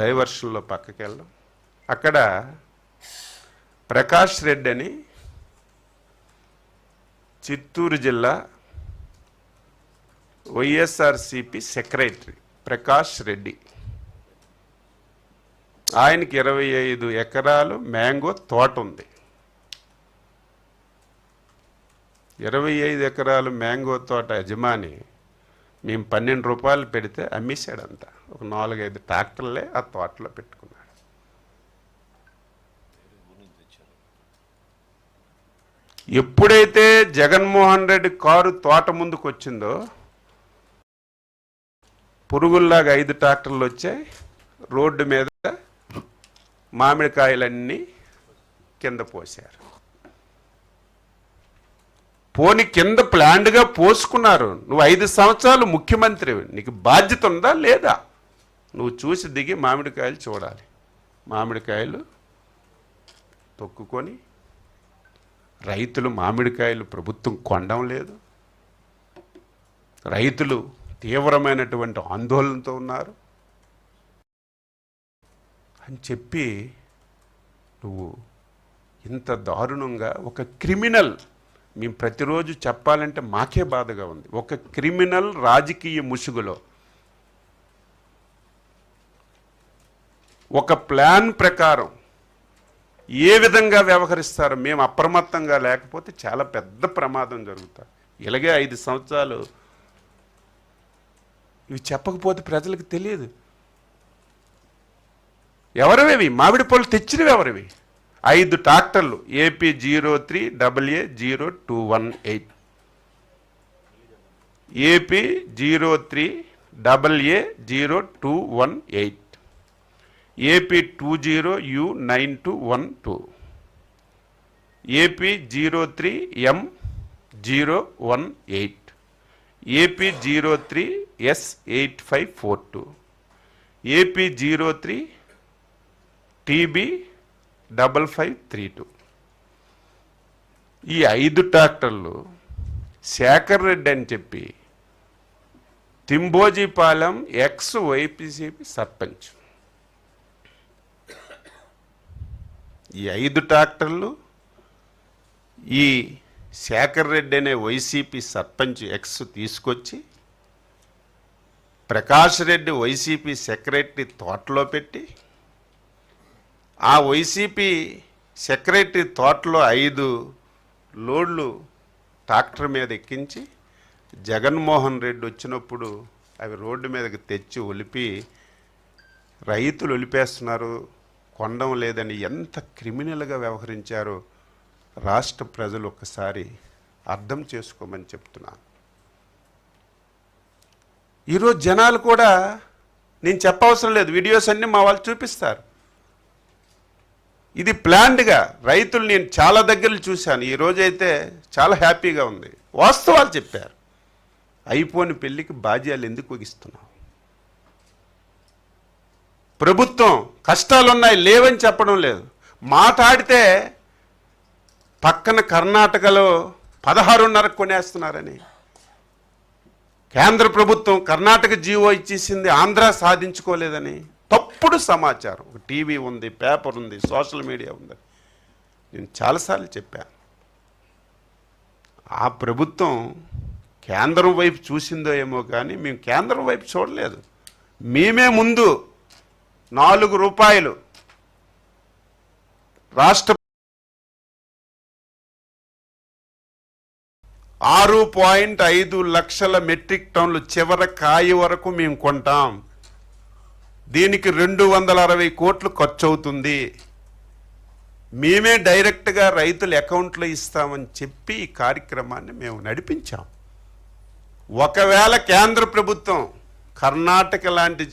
డైవర్షన్లో పక్కకి వెళ్ళడం అక్కడ ప్రకాష్ రెడ్డి అని చిత్తూరు జిల్లా వైఎస్ఆర్సిపి సెక్రటరీ ప్రకాష్ రెడ్డి. ఆయనకి ఇరవై ఐదు ఎకరాలు మ్యాంగో తోట ఉంది. ఇరవై ఐదు ఎకరాలు మ్యాంగో తోట యజమాని మేము పన్నెండు రూపాయలు పెడితే అమ్మేశాడంతా. ఒక నాలుగైదు ట్రాక్టర్లే ఆ తోటలో పెట్టుకున్నాడు. ఎప్పుడైతే జగన్మోహన్ రెడ్డి కారు తోట ముందుకు వచ్చిందో పురుగుల్లాగా ఐదు ట్రాక్టర్లు వచ్చాయి. రోడ్డు మీద మామిడికాయలన్నీ కింద పోశారు. పోని కింద ప్లాండ్గా పోసుకున్నారు. నువ్వు ఐదు సంవత్సరాలు ముఖ్యమంత్రి నీకు బాధ్యత ఉందా లేదా? నువ్వు చూసి దిగి మామిడికాయలు చూడాలి. మామిడికాయలు తొక్కుకొని రైతులు మామిడికాయలు ప్రభుత్వం కొనడం లేదు. రైతులు తీవ్రమైనటువంటి ఆందోళనతో ఉన్నారు. అని చెప్పి నువ్వు ఇంత దారుణంగా ఒక క్రిమినల్ మేము ప్రతిరోజు చెప్పాలంటే మాకే బాధగా ఉంది. ఒక క్రిమినల్ రాజకీయ ముసుగులో ఒక ప్లాన్ ప్రకారం ఏ విధంగా వ్యవహరిస్తారు మేము అప్రమత్తంగా లేకపోతే చాలా పెద్ద ప్రమాదం జరుగుతుంది. ఇలాగే ఐదు సంవత్సరాలు ఇవి చెప్పకపోతే ప్రజలకు తెలియదు. ఎవరివి? మామిడి పళ్ళు తెచ్చినవి ఎవరివి? ఐదు ట్రాక్టర్లు A P zero three double A zero two one eight. A P zero three double A zero two one eight. A P two zero U nine two one two. A P zero three M zero one eight. A P zero three S eight five four two. A P zero three T B double five three two. ఈ ఐదు ట్రాక్టర్లు శేఖర్ రెడ్డి అని చెప్పి తింబోజీపాలెం X వైపీసీపీ sarpanch. ఈ ఐదు ట్రాక్టర్లు ఈ శేఖర్ రెడ్డి అనే వైసీపీ సర్పంచ్ ఎక్స్ తీసుకొచ్చి ప్రకాష్ రెడ్డి వైసీపీ సెక్రటరీ తోటలో పెట్టి ఆ వైసీపీ సెక్రటరీ తోటలో ఐదు లోడ్లు ట్రాక్టర్ మీద ఎక్కించి జగన్మోహన్ రెడ్డి వచ్చినప్పుడు అవి రోడ్డు మీదకి తెచ్చి ఒలిపి రైతులు ఒలిపేస్తున్నారు. కొండం లేదని ఎంత క్రిమినల్గా వ్యవహరించారో రాష్ట్ర ప్రజలు ఒకసారి అర్థం చేసుకోమని చెప్తున్నాను ఈరోజు జనాలు కూడా నేను చెప్పవసరం లేదు వీడియోస్ అన్నీ మా వాళ్ళు చూపిస్తారు. ఇది ప్లాన్డ్గా రైతులు నేను చాలా దగ్గర చూశాను. ఈ రోజైతే చాలా హ్యాపీగా ఉంది. వాస్తవాలు చెప్పారు. అయిపోని పెళ్ళికి బాధ్యాలు ఎందుకు ఇస్తున్నావు ప్రభుత్వం కష్టాలున్నాయి లేవని చెప్పడం లేదు. మాట్లాడితే పక్కన కర్ణాటకలో పదహారున్నర కొనేస్తున్నారని. కేంద్ర ప్రభుత్వం కర్ణాటక జీవో ఇచ్చేసింది ఆంధ్ర సాధించుకోలేదని. తప్పుడు సమాచారం. టీవీ ఉంది పేపర్ ఉంది సోషల్ మీడియా ఉంది. నేను చాలాసార్లు చెప్పాను ఆ ప్రభుత్వం కేంద్రం వైపు చూసిందో ఏమో కానీ మేము కేంద్రం వైపు చూడలేదు. మేమే ముందు నాలుగు రూపాయలు రాష్ట్ర ఆరు పాయింట్ ఐదు లక్షల మెట్రిక్ టన్నులు చివరి కాయ వరకు మేము కొంటాం. దీనికి రెండు వందల అరవై కోట్లు ఖర్చు అవుతుంది మేమే డైరెక్ట్గా రైతుల అకౌంట్లో ఇస్తామని చెప్పి ఈ కార్యక్రమాన్ని మేము నడిపించాం. ఒకవేళ కేంద్ర ప్రభుత్వం కర్ణాటక లాంటి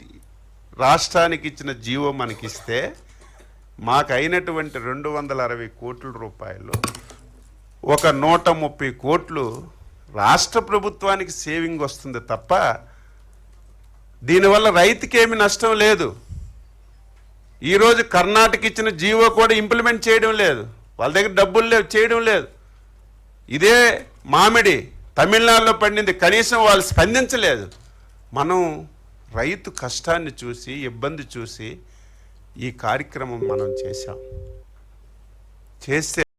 రాష్ట్రానికి ఇచ్చిన జీవో మనకిస్తే మాకు అయినటువంటి రెండు వందల అరవై కోట్ల రూపాయలు ఒక నూట ముప్పై కోట్లు రాష్ట్ర ప్రభుత్వానికి సేవింగ్ వస్తుంది తప్ప దీనివల్ల రైతుకి ఏమి నష్టం లేదు. ఈరోజు కర్ణాటక ఇచ్చిన జీవో కూడా ఇంప్లిమెంట్ చేయడం లేదు. వాళ్ళ దగ్గర డబ్బులు లేవు చేయడం లేదు. ఇదే మామిడి తమిళనాడులో పండింది కనీసం వాళ్ళు స్పందించలేదు. మనం రైతు కష్టాన్ని చూసి ఇబ్బంది చూసి ఈ కార్యక్రమం మనం చేశాం. చేస్తే